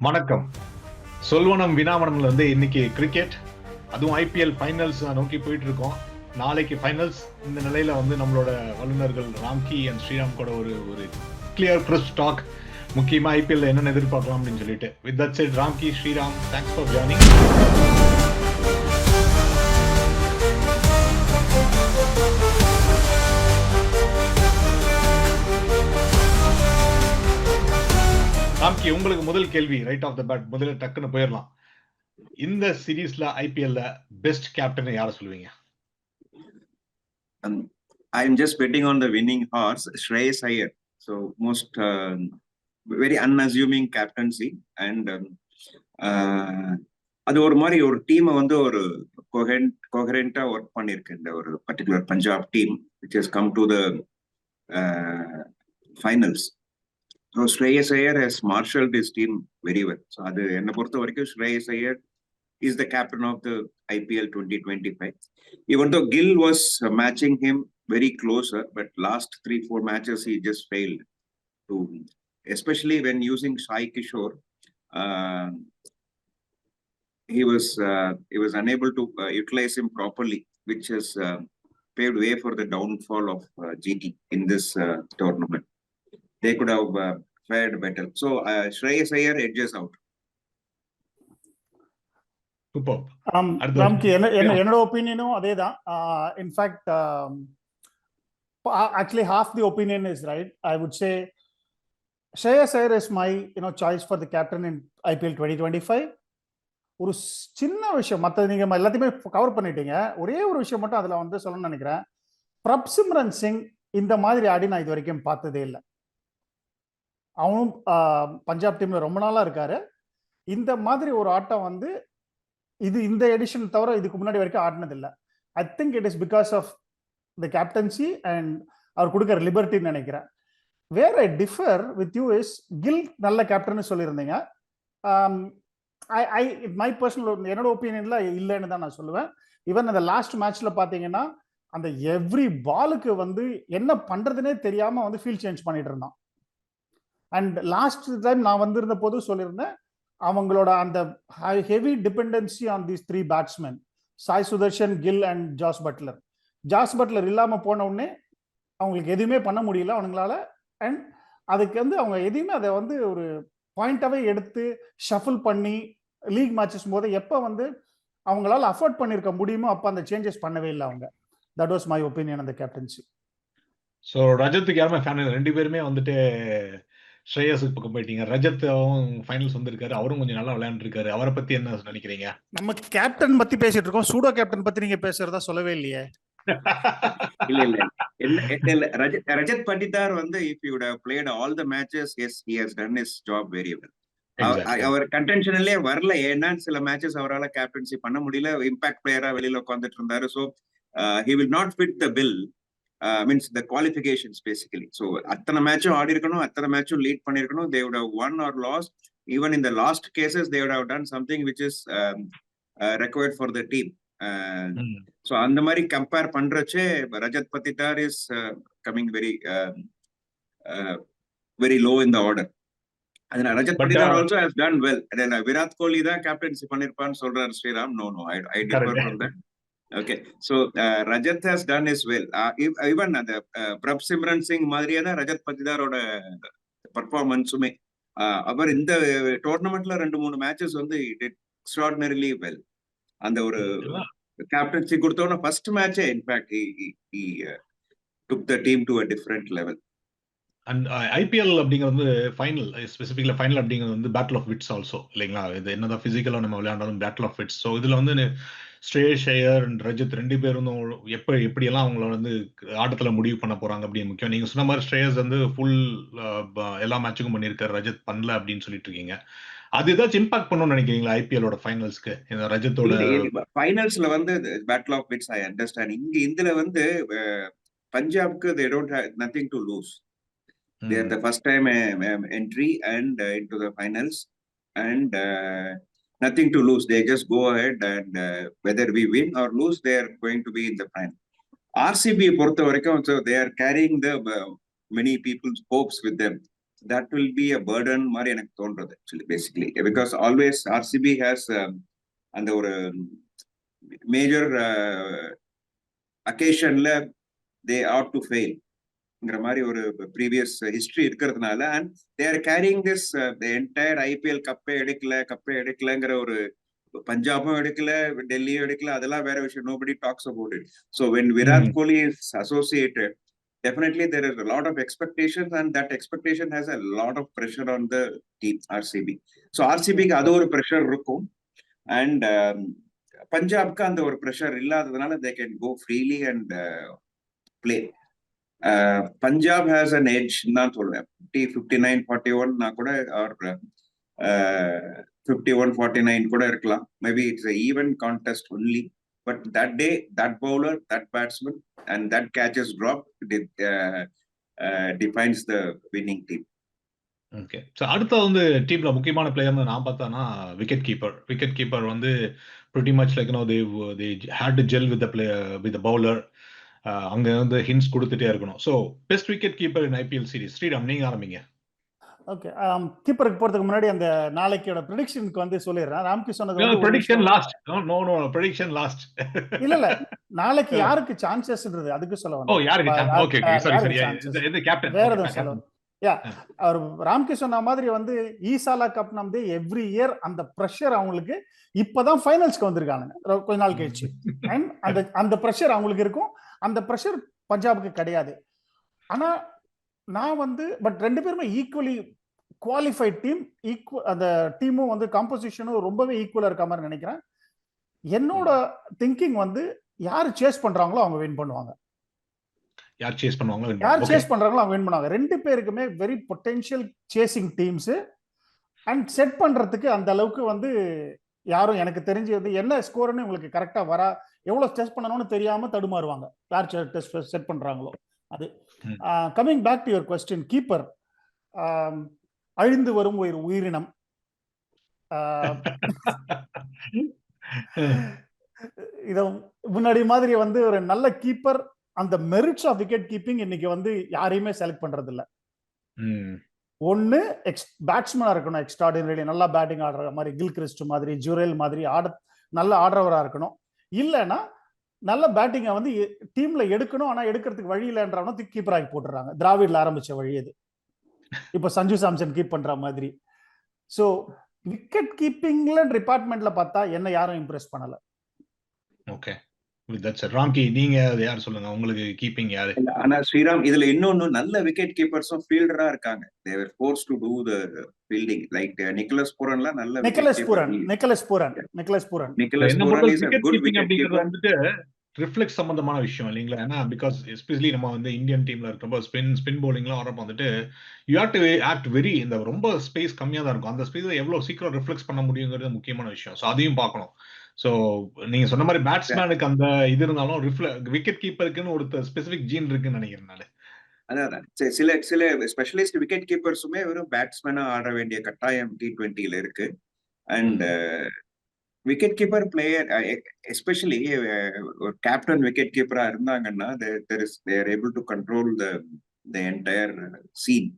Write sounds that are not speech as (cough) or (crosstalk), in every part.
வணக்கம். சொல்வனம் வினாவனம்ல வந்து இன்னைக்கு கிரிக்கெட் அதுவும் ஐபிஎல் ஃபைனல்ஸ் நோக்கி போயிட்டு இருக்கோம் நாளைக்கு ஃபைனல்ஸ் இந்த நிலையில வந்து நம்மளோட வல்லுநர்கள் ராம்கி அண்ட் ஸ்ரீராம் கூட ஒரு ஒரு கிளியர் கிறிஸ்ப் டாக் முக்கியமா ஐபிஎல் என்னென்ன எதிர்பார்க்கலாம் அப்படின்னு சொல்லிட்டு. With that said Ramki Sriram thanks for joining okay உங்களுக்கு முதல் கேள்வி ரைட் ஆஃப் த பேட் முதல்ல டக்குன்னு போயிடலாம் இந்த சீரீஸ்ல ஐபிஎல்ல பெஸ்ட் கேப்டன் யார சொல்லுவீங்க? I am just betting on the winning horse Shreyas Iyer so most very unassuming captaincy and அது ஒரு மாதிரி ஒரு டீமை வந்து ஒரு கொஹென்ட் கொஹரெண்டா ஒர்க் பண்ணிருக்கு இந்த ஒரு particular Punjab team which has come to the finals So Shreyas Iyer has marshal this team very well so அது என்னை பொறுத்த வரைக்கும் Shreyas Iyer is the captain of the IPL twenty twenty five even though Gill was uh, matching him very closer, but last three, four matches he just failed to, especially when using Sai Kishore. Uh, he was uh, he was unable to uh, utilize him properly, which has uh, paved way for the downfall of uh, GT in this uh, tournament. They could have uh, fared better. So uh, Shreyas Iyer edges out. அடுத்து ராம்கி என்ன. என்னோட ஒப்பீனியனும் அதே தான் in fact actually half the opinion is right I would say ஷேயஸ் Iyer is my you know choice for the captain in IPL twenty twenty five ஒரு சின்ன விஷயம் மற்ற நீங்க ம- எல்லாத்தையுமே கவர் பண்ணிட்டீங்க. ஒரே ஒரு விஷயம் மட்டும் அதுல வந்து சொல்லணும்னு நினைக்கிறேன். பிரப் சிம்ரன் சிங் இந்த மாதிரி ஆடி நான் இது வரைக்கும் பார்த்ததே இல்லை. அவனும் பஞ்சாப் டீம்ல ரொம்ப நாளா இருக்காரு. இந்த மாதிரி ஒரு ஆட்டம் வந்து இது இந்த எடிஷன் தவிர இதுக்கு முன்னாடி வரைக்கும் ஆடினதில்லை. I think it is because of the captaincy and அவர் கொடுக்குற லிபர்ட்டின்னு நினைக்கிறேன். வேற differ with you is Gill நல்ல கேப்டன் சொல்லியிருந்தீங்க. ஐ ஐ மை பர்சனல் என்னோட ஒப்பீனியன்ல இல்லைன்னு தான் நான் சொல்லுவேன். ஈவன் அந்த லாஸ்ட் மேட்ச்ல பாத்தீங்கன்னா அந்த எவ்ரி பாலுக்கு வந்து என்ன பண்றதுனே தெரியாம வந்து ஃபீல் சேஞ்ச் பண்ணிட்டு இருந்தான். அண்ட் லாஸ்ட் டைம் நான் வந்திருந்த போது சொல்லியிருந்தேன் அவங்களோட அந்த heavy dependency on these three batsman Sai Sudharsan Gill and Jos Buttler Jos Buttler இல்லாமல் போன உடனே அவங்களுக்கு எதுவுமே பண்ண முடியல அவங்களால. அண்ட் அதுக்கு வந்து அவங்க எதையுமே அதை வந்து ஒரு பாயிண்டாகவே எடுத்து ஷஃபிள் பண்ணி லீக் மேட்சஸ் போது எப்போ வந்து அவங்களால அஃபோர்ட் பண்ணியிருக்க முடியுமோ அப்போ அந்த சேஞ்சஸ் பண்ணவே இல்லை அவங்க. தட் வாஸ் மை ஒப்பீனியன் அந்த கேப்டன்சி ஸோ ரஜத்துக்கு யாருமே ஃபேன் இல்லை. ரெண்டு பேருமே வந்துட்டு ஸ்ரேயஸுக்கு பக்கம் போயிட்டீங்க. ரஜத்தும் ஃபைனல்ஸ் வந்திருக்காரு. அவரும் கொஞ்சம் நல்லா விளையாண்டுருக்காரு. அவரை பத்தி என்ன நினைக்கிறீங்க? நம்ம கேப்டன் பத்தி பேசிட்டு இருக்கோம். சூடோ கேப்டன் பத்தி நீங்க பேசுறதா சொல்லவே இல்லையே. இல்ல இல்ல. இல்ல ரஜத் ரஜத் பண்டிதார் வந்து if you played all the matches as he has done his job very well. அவர் கண்டென்ஷன்லயே வரல. ஏன்னா சில மேட்சஸ் அவரால் கேப்டன்சி பண்ண முடியல. இம்பாக்ட் பிளேயரா வெளியில உட்காந்துட்டு இருந்தாரு. So he will not fit the bill means the qualifications basically so அத்தனை மேட்சும் ஆடி இருக்கணும் அத்தனை மேட்சும் லீட் பண்ணிருக்கணும் they would have won or lost even in the last cases they would have done something which is um, uh, required for the team. Uh, ம். So அந்த மாதிரி compare பண்றச்சே Rajat Patidar is coming very very low in the order அதனால Rajat uh, also has done well Virat Kohli தான் captaincy பண்ணிருப்பான்னு சொல்றாரு Sriram. No no I I differ. From that okay so Rajat has done his well even அந்த பிரப் சிம்ரன் சிங் மாதிரியே தான் ரஜத் பத்திதாரோட பர்ஃபார்மன்ஸுமே அவர் இந்த டோர்னமெண்ட்ல ரெண்டு மூணு மேட்சஸ் வந்து எக்ஸ்ட்ராடினரிலி வெல் அந்த ஒரு கேப்டன்சி கொடுத்தோன்னா first மேட்சே in fact took the team to a different level and IPL அப்படிங்கிறது வந்து ஃபைனல் ஸ்பெசிஃபிக்ல ஃபைனல் அப்படிங்கிறது வந்து பேட்டில் ஆஃப் விட்ஸ் ஆல்சோ இல்லைங்களா? இது என்னதான் பிசிக்கலா நம்ம விளையாண்டாலும் பேட்டில் ஆஃப் விட்ஸ் ஸோ இதுல வந்து ஸ்ரே ஷேயர் அண்ட் ரஜத் ரெண்டு பேரும் எப்ப எப்படியெல்லாம் அவங்கள வந்து ஆட்டத்துல முடிவு பண்ண போறாங்க அப்படின்னு முக்கியம். நீங்க சொன்ன மாதிரி ஸ்ரேயஸ் வந்து ஃபுல் எல்லா மேட்சுக்கும் பண்ணியிருக்காரு. ரஜத் பண்ணல அப்படின்னு சொல்லிட்டு இருக்கீங்க. அது ஏதாச்சும் இம்பாக்ட் பண்ணணும்னு நினைக்கிறீங்களா ஐபிஎலோட ஃபைனல்ஸ்க்கு இந்த ரஜத்தோட ஃபைனல்ஸ்ல வந்து battle of wits I understand இங்க இதுல வந்து பஞ்சாப்க்கு they don't nothing to lose they are the first time uh, um, entry and uh, into nothing to lose. They just go ahead and uh, whether we win or lose, they are going to be in the final. RCB Porto Rico, so they are carrying the uh, many people's hopes with them. That will be a burden, Mari actually, basically, because always RCB has um, and our um, major uh, occasion lab, they ought to fail. ஃபெயில்ங்கிற மாதிரி ஒரு previous history இருக்கிறதுனால and they're carrying this entire IPL கப்பே எடுக்கல கப்பே எடுக்கலங்கிற ஒரு பஞ்சாபும் எடுக்கல டெல்லியும் எடுக்கல அதெல்லாம் வேற விஷயம் nobody talks about it so when Virat. Kohli is associated definitely there is a lot of expectations and that expectation has a lot of pressure on the team RCB. So RCB க்கு அது ஒரு pressure இருக்கும் and um, பஞ்சாப்க்கு அந்த ஒரு pressure இல்லாததுனால go freely and uh, play. Uh, Punjab has an edge தான் சொல்லுவேன் fifty fifty nine forty ஒன்னா கூட or fifty one forty nine கூட இருக்கலாம். Maybe it's even contest only but that day that bowler that batsman and that catches drop defines the winning team okay so அடுத்த வந்து டீம்ல முக்கியமான பிளேயர்னு நான் பார்த்தேன்னா விக்கெட் கீப்பர் விக்கெட் கீப்பர் வந்து pretty much like no they they had to gel with play with bowler அங்க வந்து ஹின்ஸ் கொடுத்துட்டே இருக்கணும். So best wicket keeper in IPL series Sriram நீங்க ஆரம்பிங்க. ஓகே கீப்பருக்கு போறதுக்கு முன்னாடி அந்த நாளைக்கோட ப்ரெடிக்ஷனுக்கு வந்து சொல்லிடுறேன். ராம்கி சொன்னது prediction. Last no no prediction last இல்ல இல்ல. நாளைக்கு (laughs) யாருக்கு சான்சஸ்ன்றது அதுக்கு சொல்ல ஓ வந்தேன் யாருக்கு யார்- ஓகே சாரி சாரி? இது கேப்டன் வேற எதுவும் சொல்ல யா அவர் ராம்கி சொன்ன மாதிரி வந்து ஈசாலா கப் வந்து எவ்ரி இயர் அந்த ப்ரெஷர் அவங்களுக்கு இப்பதான் ஃபைனல்ஸ்க்கு வந்திருக்காங்க. கொஞ்ச நாள் கழிச்சு. (laughs) அண்ட் அந்த அந்த ப்ரெஷர் அவங்களுக்கு இருக்கும். அந்த ப்ரெஷர் பஞ்சாபுக்கு கிடையாது. ஆனா நான் வந்து பட் ரெண்டு பேருமே ஈக்குவலி குவாலிஃபைட் டீம் ஈக்குவல் அந்த டீமும் வந்து காம்போசிஷனும் ரொம்பவே ஈக்குவலா இருக்க மாதிரி நினைக்கிறேன். என்னோட திங்கிங் வந்து யார் சேஸ் பண்றாங்களோ அவங்க வின் பண்ணுவாங்க. யார் சேஸ் பண்ணுவாங்க. யார். சேஸ் பண்றாங்களோ அவங்க வின் பண்ணுவாங்க. ரெண்டு பேருக்குமே very potential chasing teams and set பண்றதுக்கு அந்த அளவுக்கு வந்து யாரும் எனக்கு தெரிஞ்சு வந்து என்ன ஸ்கோர்னு உங்களுக்கு கரெக்டா வரா எவ்வளவு டெஸ்ட் பண்ணணும்னு தெரியாம தடுமாறுவாங்க. யார் டெஸ்ட் செட் பண்றாங்களோ அது. ம். Coming back to your question keeper அழிந்து வரும் ஒரு உயிரினம். இத முன்னாடி மாதிரி வந்து ஒரு நல்ல கீப்பர் அந்த மெரிட்ஸ் ஆஃப் விக்கெட் கீப்பிங் இன்னைக்கு வந்து யாரையுமே செலக்ட் பண்றது இல்ல ஒன்னு எக்ஸ் பேட்ஸ்மேனா இருக்கணும் எக்ஸ்ட்ராடினரி நல்லா பேட்டிங் ஆடுற மாதிரி கில் கிறிஸ்ட் மாதிரி ஜுரேல் மாதிரி ஆட நல்ல ஆடுறவரா இருக்கணும். இல்லைன்னா நல்ல பேட்டிங்கை வந்து டீம்ல எடுக்கணும். ஆனா எடுக்கிறதுக்கு வழி இல்லைன்றவன கீப்பர் ஆகி போட்டுறாங்க. திராவிட்ல ஆரம்பிச்ச வழி அது இப்போ சஞ்சு சாம்சன் கீப் பண்ற மாதிரி. ஸோ விக்கெட் கீப்பிங்ல டிபார்ட்மெண்ட்ல பார்த்தா என்ன யாரும் இம்ப்ரெஸ் பண்ணல. ஓகே ராம்கி நீங்க அது யார் சொல்லுங்க? உங்களுக்கு கீப்பிங் யாரு? இல்ல, ஆனா ஸ்ரீராம் இதுல இன்னொன்னு நல்ல விக்கெட் கீப்பர்ஸும் ஃபீல்டரா இருக்காங்க. They are forced to do the fielding like Nicholas பூரன்லாம் நல்ல Nicholas Pooran Nicholas Pooran Nicholas Pooran Nicholas Pooran is a wicket keeper. வந்துட்டு ரிஃப்ளெக்ஸ் சம்பந்தமான விஷயம் இல்லைங்களா? ஏன்னா பிகாஸ் எஸ்பெஷலி நம்ம வந்து இந்தியன் டீம்ல இருக்கிறப்போ ஸ்பின் ஸ்பின் பவுலிங்லாம் வரப்போ வந்துட்டு you have to act very இந்த ரொம்ப ஸ்பேஸ் கம்மியா தான் இருக்கும். அந்த ஸ்பேஸை எவ்வளவு சீக்கிரம் ரிஃப்ளெக்ஸ் பண்ண முடியுங்கிறது முக்கியமான விஷயம். ஸோ அதையும் பார்க்கணும். ஸோ நீங்க சொன்ன மாதிரி பேட்ஸ்மேனுக்கு அந்த இது இருந்தாலும் விக்கெட் கீப்பருக்குன்னு ஒரு ஸ்பெசிபிக் ஜீன் இருக்குன்னு நினைக்கிறேன் நானு. அதான் சில சில ஸ்பெஷலிஸ்ட் விக்கெட் கீப்பர்ஸுமே வெறும் பேட்ஸ்மேனா ஆட வேண்டிய கட்டாயம் டி டுவெண்ட்டில இருக்கு. And wicket keeper player especially ஒரு கேப்டன் விக்கெட் கீப்பரா இருந்தாங்கன்னா they're able to control the the entire scene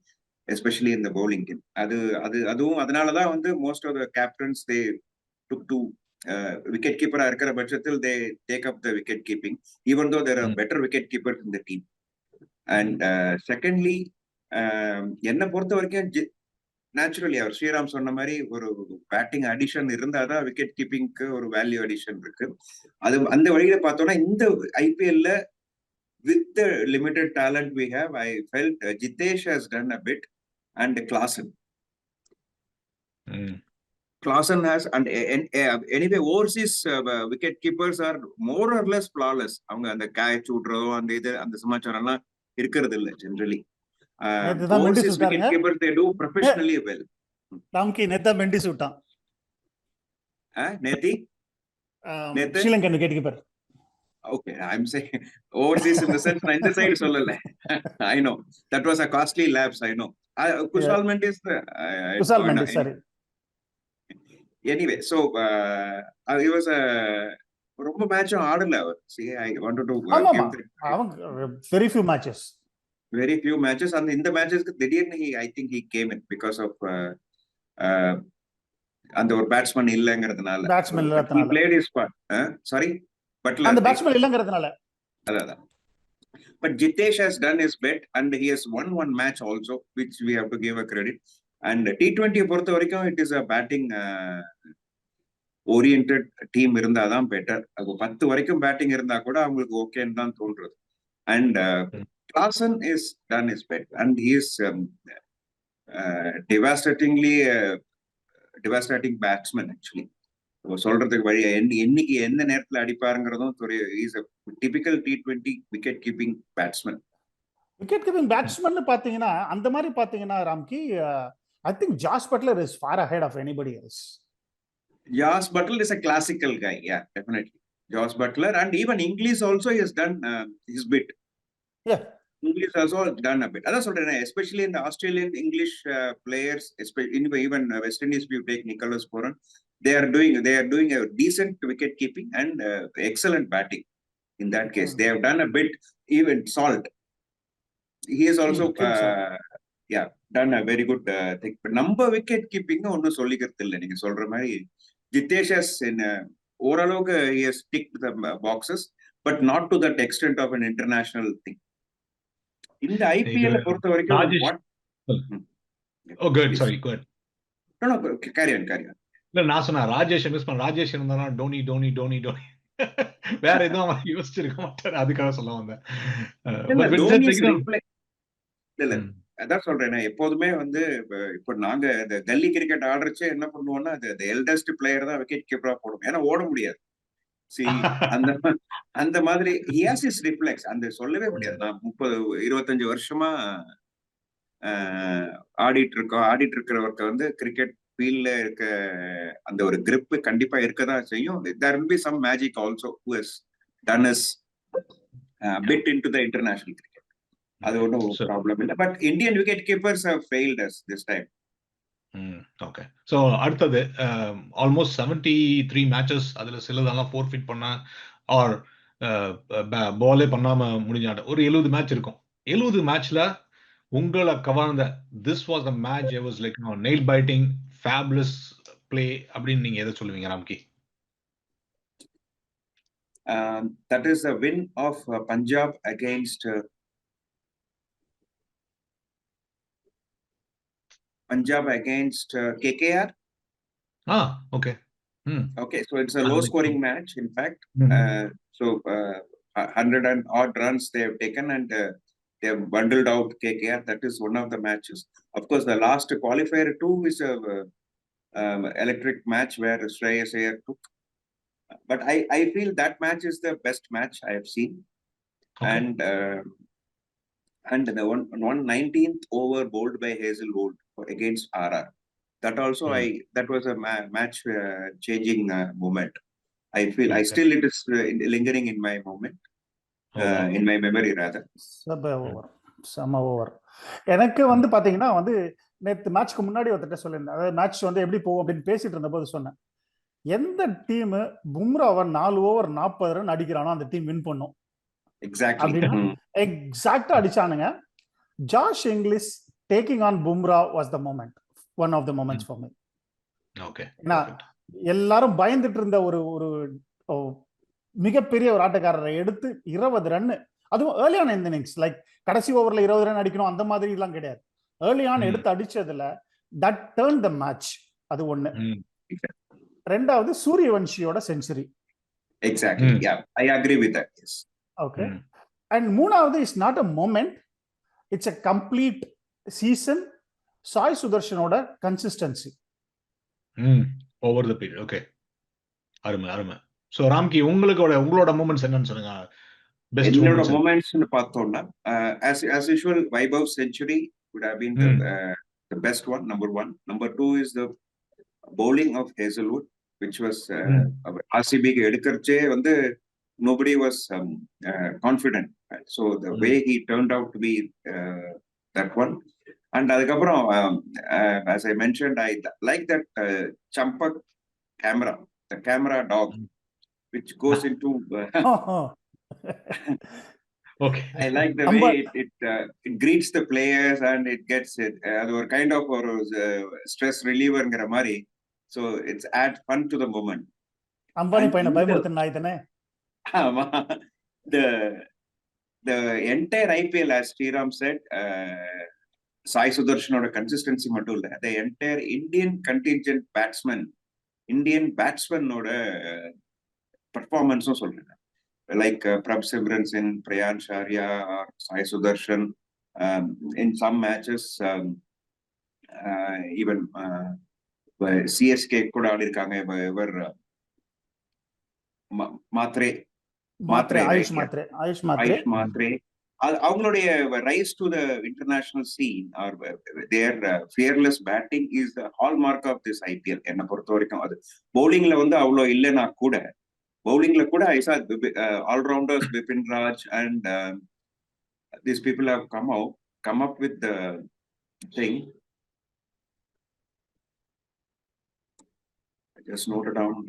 especially இந்த பவுலிங் அது அது அதுவும் அதனாலதான் வந்து most of the captains they took to wicket கீப்பரா இருக்கிற பட்சத்தில் they take up the wicket keeping even though there are. Better wicket keeper இந்த team and secondly என்னை பொறுத்த வரைக்கும் நேச்சுரலி அவர் ஸ்ரீராம் சொன்ன மாதிரி ஒரு பேட்டிங் அடிஷன் இருந்தாதான் விக்கெட் கீப்பிங்க்கு ஒரு வேல்யூ அடிஷன் இருக்கு அது அந்த வழியில பார்த்தோம்னா இந்த ஐபிஎல்ல with the limited talent we have I felt Jitesh has done a bit and Klaasen. Clausen has and uh, anyway overseas uh, wicket keepers are more or less flawless. அவங்க அந்த catch விடுறதோ அந்த இது அந்த சமாச்சாரம் எல்லாம் இருக்கிறது இல்ல ஜெனரலி நேத்துதான் Mendis overseas wicket விட்டாருங்க. Keeper they do professionally well Ramki நேத்தா மெண்டிஸ் விட்டான். நேத்தி? நேத்து? Sri Lankan wicket keeper okay I am say overseas in the sense நான் இந்த சைடு சொல்லல. I know that was a costly lapse I know Kushal Mendis Kusal Mendis sorry anyway so it was ரொம்ப மேட்சும் ஆடல அவர் see I wanted to. அவங்க very few matches very few matches and in the matches திடீர்னு he I think he came in because of uh, uh, அந்த ஒரு batsman இல்லங்கிறதுனால இல்லாதனால. played his part sorry Buttler அந்த பேட்ஸ்மேன் இல்லங்கிறதுனால அதான் But Jitesh has done his bit and he has won one match also, which we have to give a credit. And T20 பொறுத்த வரைக்கும் it is a batting uh, oriented team இருந்தாதான் better. அது பத்து வரைக்கும் batting இருந்தா கூட அவங்களுக்கு ஓகேன்னு தான் தோன்றது. Uh, his bit and he is um, uh, devastatingly uh, devastating batsman actually. So, சொல்றதுக்கு வழி என்- என்னைக்கு எந்த நேரத்துல அடிப்பாருங்கிறதும் is typical T twenty wicket keeping batsman wicket keeping batsman பாத்தீங்கன்னா அந்த மாதிரி பாத்தீங்கன்னா Ramki I think Josh Butler is far ahead of anybody else. Josh Butler is a classical guy. Yeah, definitely. Josh Butler and even English also he has done uh, his bit. Yeah. English has also done a bit. That's what especially in the Australian English uh, players, especially even uh, West Indies, if you take Nicholas Foran, they are doing they are doing a decent wicket keeping and uh, excellent batting. In that case, mm -hmm. they have done a bit. Even Salt, he is also. Hmm, uh, done a very good uh, thing but நம்ம wicket keeping ஒன்னும் சொல்லிக்கிறது இல்லை நீங்க சொல்ற மாதிரி in uh, ஓரளவுக்கு has ticked the boxes but not to that extent of an international thing இந்த IPL பொறுத்த வரைக்கும் ஓ good. Sorry good no no carry on carry on இல்ல நான் சொன்னேன் ராஜேஷ் மிஸ் பண்ண ராஜேஷ் இருந்தானா டோனி டோனி டோனி டோனி வேற எதுவும் அவன் யோசிச்சிருக்க மாட்டாரு அதுக்காக சொல்ல வந்தேன் அதான் சொல்றேன் எப்போதுமே வந்து இப்ப- நாங்க இந்த கல்லி கிரிக்கெட் ஆடுறச்சே என்ன பண்ணுவோம்னா அது எல்டஸ்ட் பிளேயர் தான் விக்கெட் கீப்பரா போடும் ஏன்னா ஓட முடியாது. சி அந்த அந்த மாதிரி ஹியாஸ் இஸ் ரிஃப்ளெக்ஸ் அந்த சொல்லவே முடியாது. நான் முப்பது இருபத்தஞ்சு வருஷமா ஆடிட்டு இருக்கோம். ஆடிட்டு இருக்கிறவருக்கு வந்து கிரிக்கெட் ஃபீல்ட்ல இருக்க அந்த ஒரு கிரிப்பு கண்டிப்பா இருக்கதான் செய்யும். There will be some magic also who has done his bit in to the international cricket அது ஒன்றும் ப்ராப்ளம் இல்லை. But Indian wicket keepers failed us this time okay so அடுத்தது ஆல்மோஸ்ட் செவன்டி த்ரீ மேட்சஸ் அதில் சிலதெல்லாம் four fit பண்ண R பாலே பண்ணாம முடிஞ்சாட்ட ஒரு எழுபது மேட்ச் இருக்கும். எழுபது மேட்ச்ல உங்களை கவர்ந்த this was the match I was like nail biting fabulous play அப்படின்னு நீங்க எதை சொல்லுவீங்க Ramki? That is the win of Punjab against Punjab against uh, KKR. Ah, okay. Hmm. Okay, so it's a low scoring match, in fact. Mm-hmm. Uh, so, uh, 100 and odd runs they have taken and uh, they have bundled out KKR. That is one of the matches. Of course, the last qualifier too is a um, electric match where Sri Iyer took. But I, I feel that match is the best match I have seen. Okay. And uh, and the one, one 19th over bowled by Hazelwood against RR. That also Hmm. I that was a ma- match uh, changing uh, moment. I feel I still it is uh, in- lingering in my moment uh, in my memory rather. செம over எனக்கு வந்து பாத்தீங்கன்னா வந்து நேத்து மேட்ச்க்கு முன்னாடி ஒருத்தட்ட சொல்லியிருந்தேன் அதாவது மேட்ச் வந்து எப்படி போகும் அப்படின்னு பேசிட்டு இருந்த போது சொன்னேன் எந்த டீம் பும்ராவை நாலு ஓவர் நாற்பது ரன் அடிக்கிறானோ அந்த டீம் வின் பண்ணும். எக்ஸாக்டா (laughs) அடிச்சானுங்க Josh Inglis taking on Bumrah was the moment one of the moments for me okay எல்லாரும் பயந்துட்டு இருந்த ஒரு ஒரு மிகப்பெரிய ஒரு ஆட்டக்காரரை எடுத்து இருபது ரன் அதுவும் ஏர்லியான இந்த இன்னிங்ஸ் லைக் கடைசி ஓவர்ல இருபது ரன் அடிக்கணும் அந்த மாதிரி எல்லாம் கிடையாது ஏர்லியான ம். எடுத்து அடிச்சதுல தட் டேர்ன் த மேட்ச் அது ஒண்ணு ம் ரெண்டாவது சூரியவன்ஷியோட century Exactly. Hmm. Yeah, I agree with that. Yes. Okay and மூணாவது is not a moment it's a complete season Sai சுதர்ஷனோட consistency Hmm. ம் ஓவர் த பீரியட் ஓகே அருமை அருமை ஸோ ராம்கி உங்களுக்கோட உங்களோட moments என்னன்னு சொல்லுங்க பெஸ்ட் என்னோட மூமெண்ட்ஸ் மூமெண்ட்ஸ்னு பார்த்தோம்னா as as usual Vaibhav century would have been the, Hmm. uh, the best one number one number two is the bowling of Hazelwood which was uh, Hmm. RCB க்கு எடுக்கறச்சே வந்து nobody was um, uh, confident right? so the Hmm. way he turned out to be uh, that one and அதுக்கப்புறம் um, uh, as I mentioned I like that uh, Champak camera the camera dog Hmm. which goes into uh, okay I like the Amba- way it it, uh, it greets the players and it gets it. அது ஒரு kind of ஒரு stress relieverங்கிற மாதிரி. So it's add fun to the moment. Ambani And பையனை இந்த- பயமுறுத்தின நாய் தானே ஆமா. the the entire IPL as Sriram said, uh, Sai சுதர்ஷனோட consistency மட்டும் இல்ல the entire Indian contingent batsman, Indian batsmanோட பர்ஃபார்மன்ஸும் சொல்றேன் uh, or Sai Sudarshan. Um, in some matches, um, uh, even uh, by CSK கூட ஆடி இருக்காங்க இவர் மாத்ரே மாத்ரே ஆயுஷ் மாத்ரே ஆயுஷ் மாத்ரே அவங்களுடைய rise to the international scene are their fearless batting is the hallmark of this IPL என்னை பொறுத்த வரைக்கும் அது பவுலிங்ல வந்து அவ்வளோ இல்லைன்னா கூட பவுலிங்ல கூட I saw allrounders Bipin Raj and this people have come out come up with thing just note down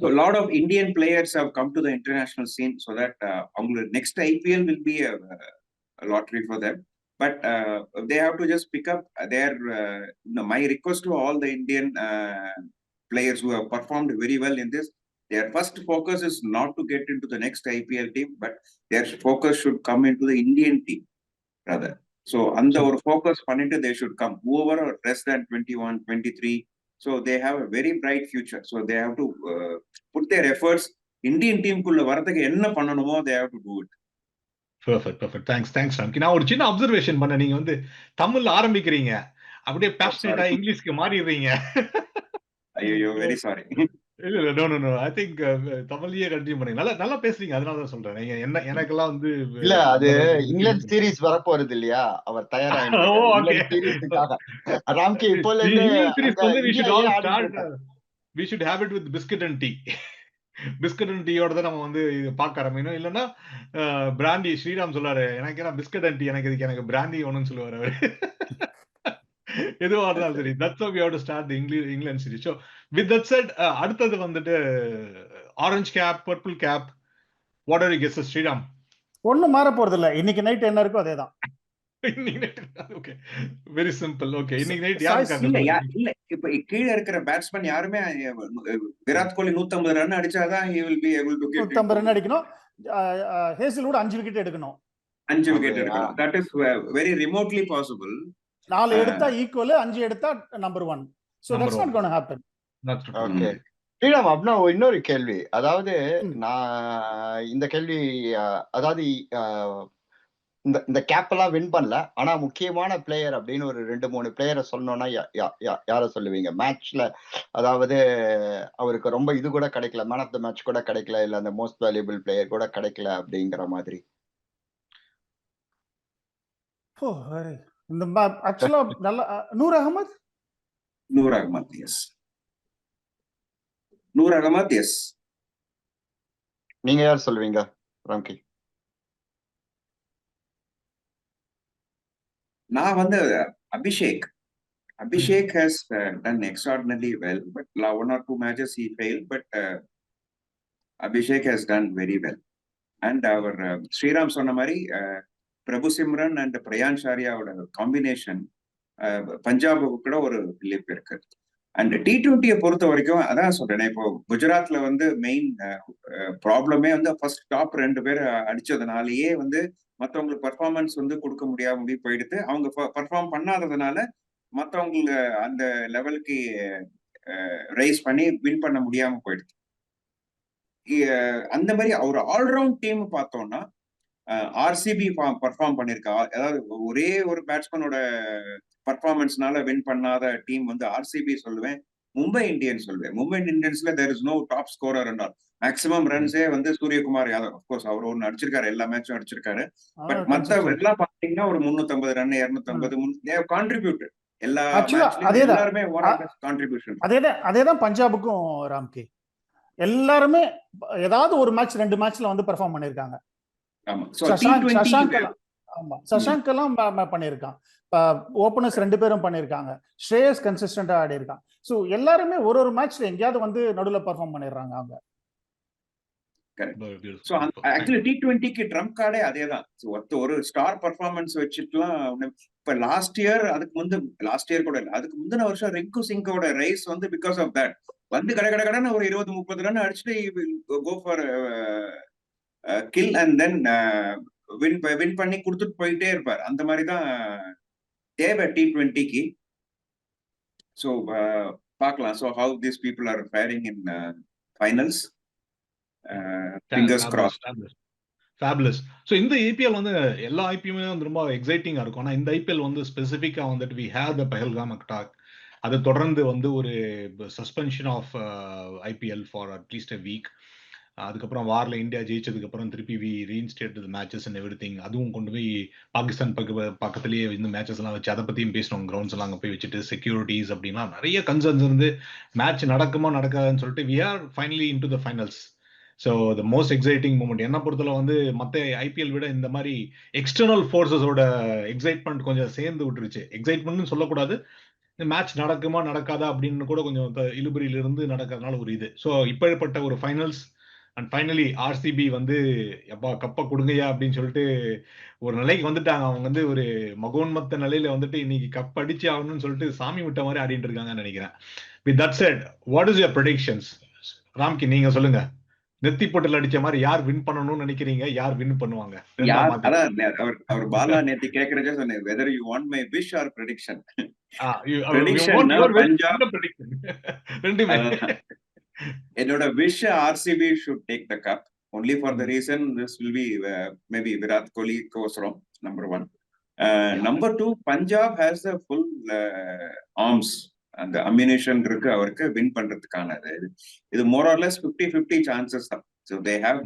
So a lot of Indian players have come to the international scene so that uh, next IPL will be a, a lottery for them. But uh, they have to just pick up their. Uh, you know, my request to all the Indian uh, players who have performed very well in this, their first focus is not to get into the next IPL team, but their focus should come into the Indian team rather. So, under our focus, Panita, they should come. Whoever are less than 21, 23, so they have a very bright future. So they have to uh, put their efforts, Indian team குள்ள வரதுக்கு என்ன பண்ணணுமோ they have to do it. Perfect perfect thanks thanks Ramki நான் ஒரு சின்ன observation பண்ண நீங்க வந்து தமிழ்ல ஆரம்பிக்கிறீங்க அப்படியே பேஷனேட்டா. இங்கிலீஷ்க்கு மாறிடுறீங்க ஐயோ வெரி சாரி இல்ல இல்ல. No no no I think தமிழ்லயே கண்டினியூ பண்ணுங்க நல்லா நல்லா பேசுறீங்க. அதனால தான் சொல்றேன். நீங்க என்ன எனக்கெல்லாம் வந்து இல்ல அது இங்கிலாந்து சீரிஸ் வரப்போறது இல்லையா? அவர் தயாராக (laughs) ராம்கி இப்போல இருந்து we should have it with biscuit and tea. Biscuit and டீயோட தான் நம்ம வந்து இது பார்க்க ஆரம்பிக்கணும். இல்லைன்னா பிராண்டி ஸ்ரீராம் சொல்லாரு. எனக்கு என்ன பிஸ்கட் அண்ட் டீ எனக்கு இதுக்கு எனக்கு பிராண்டி வேணும்னு சொல்லுவாரு அவரு. (laughs) எதுவா இருந்தாலும் சரி that's we have to start the English England series so with that set அடுத்தது வந்துட்டு orange cap purple cap what are you guess Sriram ஒண்ணும் மாற போறது இல்ல. இன்னைக்கு நைட் என்ன இருக்கோ அதேதான். (laughs) இன்னைக்கு night okay very simple okay இன்னைக்கு நைட் இல்ல யா- யாருக்கு இல்ல இப்ப கீழ இருக்கிற பேட்ஸ்மேன் யாருமே விராட் கோலி 150 ரன் அடிச்சாதான் he will be able to get நூத்தம்பது ரன் அடிக்கணும். ஹேசில்வுட் அஞ்சு விக்கெட் எடுக்கணும். அஞ்சு விக்கெட் அப்படியா? எடுக்கணும். That is very remotely possible நாலு. எடுத்தா ஈக்குவல் அஞ்சு எடுத்தா number one so that's. Not gonna happen okay Sriram அப்படின்னா இன்னொரு கேள்வி. அதாவது. நான் இந்த கேள்வி அதாவது இந்த இந்த கேப் எல்லாம் வின் பண்ணல. ஆனா முக்கியமான பிளேயர் அப்படின்னு ஒரு ரெண்டு மூணு பிளேயரை சொல்லணும்னா யா- யா- யா- யாரை சொல்லுவீங்க? மேட்ச்ல அதாவது அவருக்கு ரொம்ப இது கூட கிடைக்கல. மேன் ஆஃப் த மேட்ச் கூட கிடைக்கல. இல்ல அந்த மோஸ்ட் வேல்யூபிள் பிளேயர் கூட கிடைக்கல அப்படிங்கிற மாதிரி. இந்த ஆக்சுவலா நல்ல நூர் அகமது? நூர் அகமத் எஸ் நூர் அகமத் எஸ் நீங்க யார் சொல்லுவீங்க ராம்கி? நான் வந்து Abhishek. Abhishek has done extraordinary well but one or two matches he fail but Abhishek has done very well and our uh, Sriram சொன்ன மாதிரி uh, Prabhu Simran and Priyansh ஷாரியாவோட காம்பினேஷன் பஞ்சாபுக்கு கூட ஒரு பிலிப் இருக்கு. அண்ட் டி டுவெண்ட்டியை பொறுத்த வரைக்கும் அதான் சொல்றேன் இப்போ குஜராத்ல வந்து மெயின் ப்ராப்ளமே வந்து ஃபர்ஸ்ட் டாப் ரெண்டு பேர் அடிச்சதுனாலயே வந்து மற்றவங்களுக்கு பர்ஃபார்மன்ஸ் வந்து கொடுக்க முடியாம போயிடுது அவங்க பர்ஃபார்ம் பண்ணாததுனால மற்றவங்க அந்த லெவலுக்கு ரைஸ் பண்ணி வின் பண்ண முடியாம போயிடுது அந்த மாதிரி ஒரு ஆல்ரவுண்ட் டீம் பார்த்தோம்னா ஆர்சிபி பர்ஃபார்ம் பண்ணிருக்கா. அதாவது ஒரே ஒரு பேட்ஸ்மேனோட பர்ஃபார்மன்ஸ்னால வின் பண்ணாத டீம் வந்து ஆர்சிபி சொல்லுவேன் மும்பை இந்தியன்ஸ் சொல்லுவேன். Mumbai இந்தியன்ஸ்ல there is no top scorer and all maximum ரன்ஸே வந்து சூரியகுமார் யாதவ். அப்கோர்ஸ் அவர் ஒன்னு அடிச்சிருக்காரு எல்லா மேட்சும் அடிச்சிருக்காரு. பட் மத்த எல்லாம் பாத்தீங்கன்னா ஒரு 350 ரன் 250 கான்ட்ரிபியூட்டட் எல்லா Actually, matchலயும் அதேதான். எல்லாருமே கான்ட்ரிபியூஷன் அதேதான் அதேதான் பஞ்சாபுக்கும் ராம்கி. எல்லாருமே ஏதாவது ஒரு மேட்ச் ரெண்டு மேட்ச்ல வந்து பெர்ஃபார்ம் பண்ணிருக்காங்க. ஆமா. சோ சஷாங்க் டி சஷாங்க் எல்லாம் பண்ணியிருக்கான். ஓப்பனர்ஸ் ரெண்டு பேரும் பண்ணியிருக்காங்க. ஸ்ரேயஸ் கன்சிஸ்டண்டா ஆடி இருக்கான் ஸோ எல்லாருமே ஒரு ஒரு மேட்ச்ல எங்கேயாவது வந்து நடுவில் பெர்ஃபார்ம் பண்ணிடுறாங்க அவங்க. ஆக்சுவலி டி டுவெண்ட்டிக்கு ட்ரம் கார்டே அதே தான் ஒருத்த ஒரு ஸ்டார் பர்ஃபார்மன்ஸ் வச்சுட்டுலாம் இப்ப லாஸ்ட் இயர் அதுக்கு முந்து லாஸ்ட் இயர் கூட இல்லை. அதுக்கு முந்தின வருஷம் ரிங்கு சிங்கோட ரைஸ் வந்து பிகாஸ் ஆஃப் தட் வந்து கடை கடை கடைன்னு ஒரு இருபது முப்பது ரன் அடிச்சுட்டு go for Gill and then win win பண்ணி கொடுத்துட்டு போயிட்டே இருப்பார். அந்த மாதிரி தான் தேவை டி டுவெண்ட்டிக்கு ஸோ பார்க்கலாம். So how this people are faring in finals fingers cross fabulous so இந்த ஐபிஎல் வந்து எல்லா ஐபிஎல்லுமே வந்து ரொம்ப எக்ஸைட்டிங்காக இருக்கும். ஆனால் இந்த ஐபிஎல் வந்து ஸ்பெசிஃபிக்காக வந்துட்டு we have the Pahalgam attack அதை தொடர்ந்து வந்து ஒரு suspension of IPL for at least a week அதுக்கப்புறம் வாரில் இந்தியா ஜெயிச்சதுக்கு அப்புறம் திருப்பி we reinstate matches and everything அதுவும் கொண்டு போய் பாகிஸ்தான் பக்க பக்கத்துலேயே இந்த மேட்சஸ் எல்லாம் வச்சு அதை பற்றியும் பேசணும். கிரவுண்ட்ஸ் எல்லாம் அங்கே போய் வச்சுட்டு செக்யூரிட்டிஸ் அப்படின்னா நிறைய கன்சர்ன்ஸ் இருந்து மேட்ச் நடக்குமா நடக்காதுன்னு சொல்லிட்டு we are finally into the finals so the most exciting moment என்ன பொறுத்தல வந்து மற்ற ஐபிஎல் விட இந்த மாதிரி எக்ஸ்டர்னல் ஃபோர்ஸஸோட எக்ஸைட்மெண்ட் கொஞ்சம் சேர்ந்து விட்டுருச்சு. எக்ஸைட்மெண்ட்னு சொல்லக்கூடாது. இந்த மேட்ச் நடக்குமா நடக்காதா அப்படின்னு கூட கொஞ்சம் இழுபறியிலிருந்து நடக்கிறதுனால ஒரு இது. ஸோ இப்பேற்பட்ட ஒரு ஃபைனல்ஸ் அண்ட் ஃபைனலி ஆர்சிபி வந்து எப்பா கப்பை கொடுங்கய்யா அப்படின்னு சொல்லிட்டு ஒரு நிலைக்கு வந்துட்டாங்க. அவங்க வந்து ஒரு மகோன்மத்த நிலையில வந்துட்டு இன்னைக்கு கப் அடிச்சு ஆகணும்னு சொல்லிட்டு சாமி விட்ட மாதிரி ஆடிட்டு இருக்காங்கன்னு நினைக்கிறேன். With that set what is your predictions Ramki நீங்க சொல்லுங்க. நெத்தி போட்டில் அடிச்ச மாதிரி யார் வின் பண்ணணும்னு நினைக்கிறீங்க? யார் வின் பண்ணுவாங்க? அவர் அவர் பாலா நேத்தி கேக்குறதே சொன்னேன் whether you want my wish or prediction ரெண்டுமே. என்னோட wish RCB should take the cup only for the reason this will be maybe Virat Kohli கோசரம் number one number two Punjab has the full arms அந்த அம்யூனேஷன் இருக்கு அவருக்கு வின் பண்றதுக்கான இது. மோர் or less fifty fifty chances தான். So they have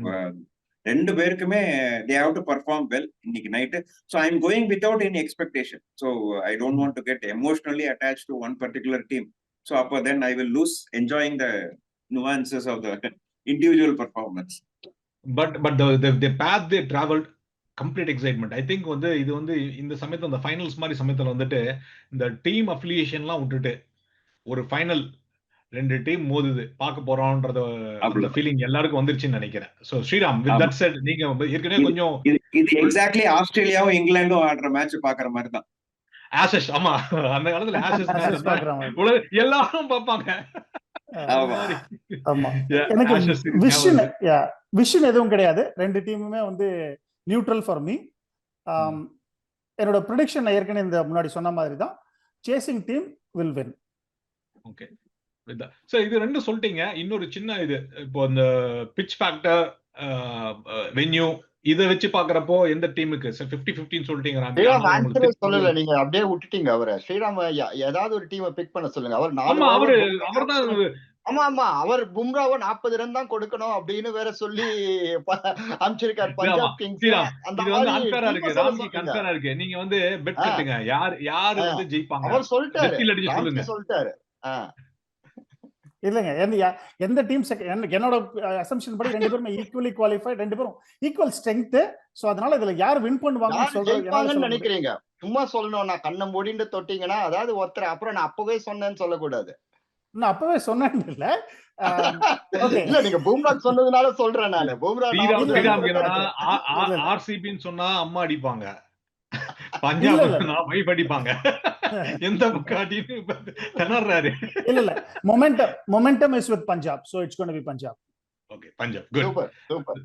ரெண்டு பேருக்குமே they have to perform well இன்னைக்கு night so I am going without any expectation so I don't want to get emotionally attach to one particular team so அப்போ then I will lose enjoying the nuances of the individual performance. But but the the, the path they traveled complete excitement I think வந்து இது வந்து இந்த சமயத்தில் அந்த finals மாதிரி சமயத்தில் வந்துட்டு இந்த டீம் அஃபிலியேஷன்லாம் விட்டுட்டு ஒரு ஃபைனல் ரெண்டு டீம் மோதுது பார்க்க போறோம்ன்றத அந்த ஃபீலிங் எல்லாருக்கும் வந்துருச்சுன்னு நினைக்கிறேன். So Sriram with that set நீங்க ஏற்கனவே கொஞ்சம் இது எக்ஸாக்ட்லி ஆஸ்திரேலியாவும் இங்கிலாந்தும் ஆடுற மேட்ச் பாக்குற மாதிரி தான். ஆஷஸ் ஆமா. அந்த காலத்துல ஆஷஸ் (laughs) எல்லாரும் பார்ப்பாங்க. ஆமா. எனக்கு விஷன் விஷன் எதுவும் கிடையாது. ரெண்டு டீமுமே வந்து நியூட்ரல் ஃபார் மீ என்னோட ப்ரொடிக்ஷன் ஏற்கனவே இந்த முன்னாடி சொன்ன மாதிரி தான் chasing team will win okay so இது ரெண்டு சொல்லிட்டீங்க. இன்னொரு சின்ன இது. இப்போ இந்த பிச் ஃபேக்டர் வென்யூ இத வச்சு பாக்குறப்போ எந்த டீமுக்கு? பிப்டி பிப்டின்னு சொல்லிட்டீங்க சொல்லல. நீங்க அப்படியே விட்டுட்டீங்க அவரை. ஸ்ரீராம் ஏதாவது ஒரு டீமை பிக் பண்ண சொல்லுங்க. அவர் ஆமா அவரு அவர் தான் ஆமா ஆமா. அவர் பும்ராவை நாற்பது ரன் தான் கொடுக்கணும் அப்படின்னு வேற சொல்லி அனுப்பிச்சிருக்காரு பஞ்சாப் கிங்ஸ். அந்த இருக்கு. நீங்க வந்து பெட் கட்டுங்க. யார் யாரு வந்து ஜெயிப்பாங்க? அவர் சொல்லிட்டாரு. சொல்லிட்டாரு. இல்லைங்க. எந்த எந்த டீம் என்னோட அசம்ஷன் படி ரெண்டு பேரும் ஈக்குவலி குவாலிஃபைட் ரெண்டு பேரும் ஈக்குவல் ஸ்ட்ரென்த் சோ அதனால இதுல யார் வின் பண்ணுவாங்கன்னு சொல்றேன் நினைக்கிறீங்க? சும்மா சொல்லணும் நான் கண்ணை மூடிட்டு தொட்டீங்கன்னா அதாவது ஒருத்தர் அப்புறம் நான் அப்பவே சொன்னேன்னு சொல்லக்கூடாது. நான் அப்பவே சொன்னேன் இல்ல. இல்ல நீங்க பூம்ரா சொன்னதுனால சொல்றேன் நானு. பூம்ரா (laughs) ஆர்சிபின்னு சொன்னா அம்மா அடிப்பாங்க பஞ்சாப் வைப் அடிப்பாங்க எந்த பக்காட்டின்னு திணறாரு இல்ல இல்ல. Momentum momentum is with Punjab so it's gonna be Punjab okay Punjab good super super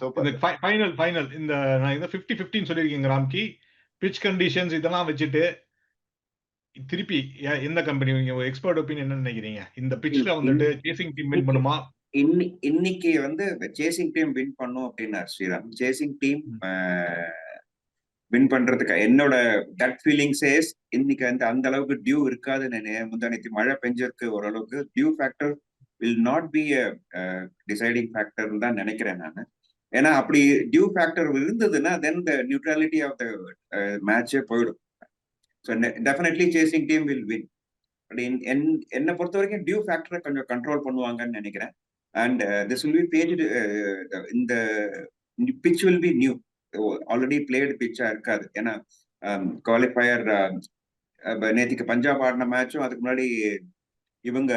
super இந்த ஃபைனல் ஃபைனல் இந்த நான் இந்த 50 15 சொல்லிருக்கீங்க ராம்கி. பிட்ச் கண்டிஷன்ஸ் இதெல்லாம் வச்சுட்டு திருப்பி எந்த கம்பெனி நீங்க எக்ஸ்பர்ட் ஒப்பீனியன் என்ன நினைக்கிறீங்க? இந்த பிட்ச்ல வந்துட்டு சேசிங் டீம் வின் பண்ணுமா? இன்னைக்கு வந்து சேசிங் டீம் வின் பண்ணும் அப்படின்னாரு ஸ்ரீராம். சேசிங் டீம் வின் பண்றதுக்கு. என்னோட கட் ஃபீலிங் சேஸ் இன்னைக்கு அந்த அந்த அளவுக்கு டியூ இருக்காதுன்னு முந்தானத்தி மழை பெஞ்சிருக்கு ஓரளவுக்கு dew factor will not be deciding factor தான் நினைக்கிறேன் நான். ஏன்னா அப்படி டியூ ஃபேக்டர் இருந்ததுன்னா தென் த நியூட்ரலிட்டி ஆஃப் த மேட்சே போயிடும். So definitely chasing team will win என் என்னை பொறுத்த வரைக்கும் டியூ ஃபேக்டரை கொஞ்சம் கண்ட்ரோல் பண்ணுவாங்கன்னு நினைக்கிறேன். And this will be page இந்த pitch will be new already played பிச்சா இருக்காது. ஏன்னா um, குவாலிஃபயர் um, நேத்திக்கு பஞ்சாப் ஆடின மேட்சும் அதுக்கு முன்னாடி இவங்க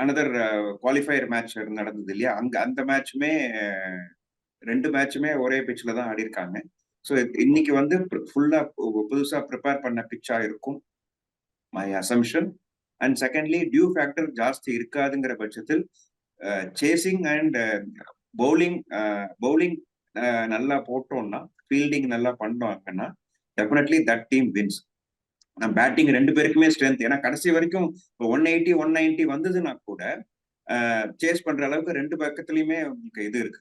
அனதர் குவாலிஃபயர் மேட்ச் நடந்தது இல்லையா? அங்க அந்த மேட்சுமே ரெண்டு மேட்சுமே ஒரே பிச்சில் தான் ஆடி இருக்காங்க ஸோ இன்னைக்கு வந்து ஃபுல்லா புதுசா ப்ரிப்பேர் பண்ண பிச்சா இருக்கும். My assumption and secondly dew factor ஜாஸ்தி இருக்காதுங்கிற பட்சத்தில் சேசிங் அண்ட் பவுலிங் பவுலிங் நல்லா போட்டோம்னா ஃபீல்டிங் நல்லா பண்ணோம்னா டெஃபினெட்லி தட் டீம் வின்ஸ் நான் பேட்டிங் ரெண்டு பேருக்குமே ஸ்ட்ரென்த் ஏன்னா கடைசி வரைக்கும் இப்போ ஒன் எயிட்டி ஒன் நைன்டி வந்ததுன்னா கூட சேஸ் பண்ற அளவுக்கு ரெண்டு பக்கத்துலயுமே உங்களுக்கு இது இருக்கு.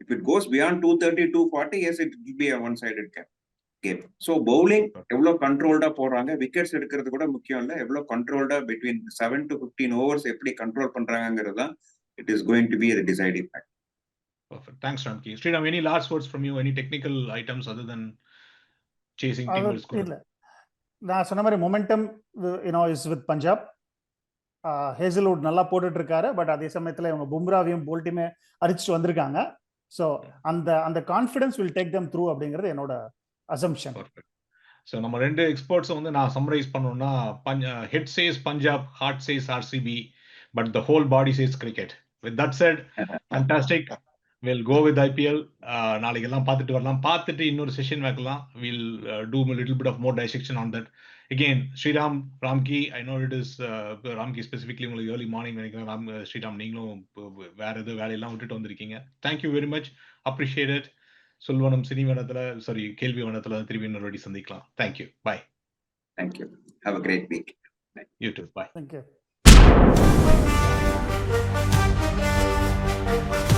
If it goes beyond two thirty two forty is it be one side game game so bowling எவ்வளோ கண்ட்ரோல்டா போடுறாங்க? விக்கெட்ஸ் எடுக்கிறது கூட முக்கியம் இல்லை. எவ்வளோ கண்ட்ரோல்டா between seven to fifteen overs எப்படி கண்ட்ரோல் பண்றாங்கிறது தான் it is going to be deciding fact Perfect. Thanks, Ramki. Sriram, any last words from you? Any technical items other than chasing score? இல்ல நான் சொன்ன மாதிரி momentum you know is with Punjab Hazlewood நல்லா போட்டுட்டு இருக்காரு but அதே சமயத்துல இவங்க பும்ராவையும் போல்ட்டுமே அடிச்சுட்டு வந்திருக்காங்க ஸோ அந்த அந்த confidence will take them through அப்படிங்கிறது என்னோட அசம்ஷன் Perfect. ஸோ நம்ம ரெண்டு எக்ஸ்பர்ட்ஸும் வந்து நான் சம்மரைஸ் பண்ணோம்னா punch head chase Punjab heart chase RCB but the whole body chase cricket with that set fantastic will go with IPL நாளைக்கு எல்லாம் பார்த்துட்டு வரலாம். பார்த்துட்டு இன்னொரு செஷன் வைக்கலாம். Will do little bit of more dissection on that again Sriram Ramki I know it is Ramki specifically உங்களுக்கு early morning நினைக்கிறேன். ராம் ஸ்ரீராம் நீங்களும் வேற எதுவும் வேலையெல்லாம் விட்டுட்டு வந்திருக்கீங்க. Thank you very much appreciate Solvanam cine வனத்துல சாரி கேள்வி வனத்துல திரும்பி இன்னொரு வாட்டி சந்திக்கலாம். Thank you bye thank you have a great week YouTube bye thank you Thank you.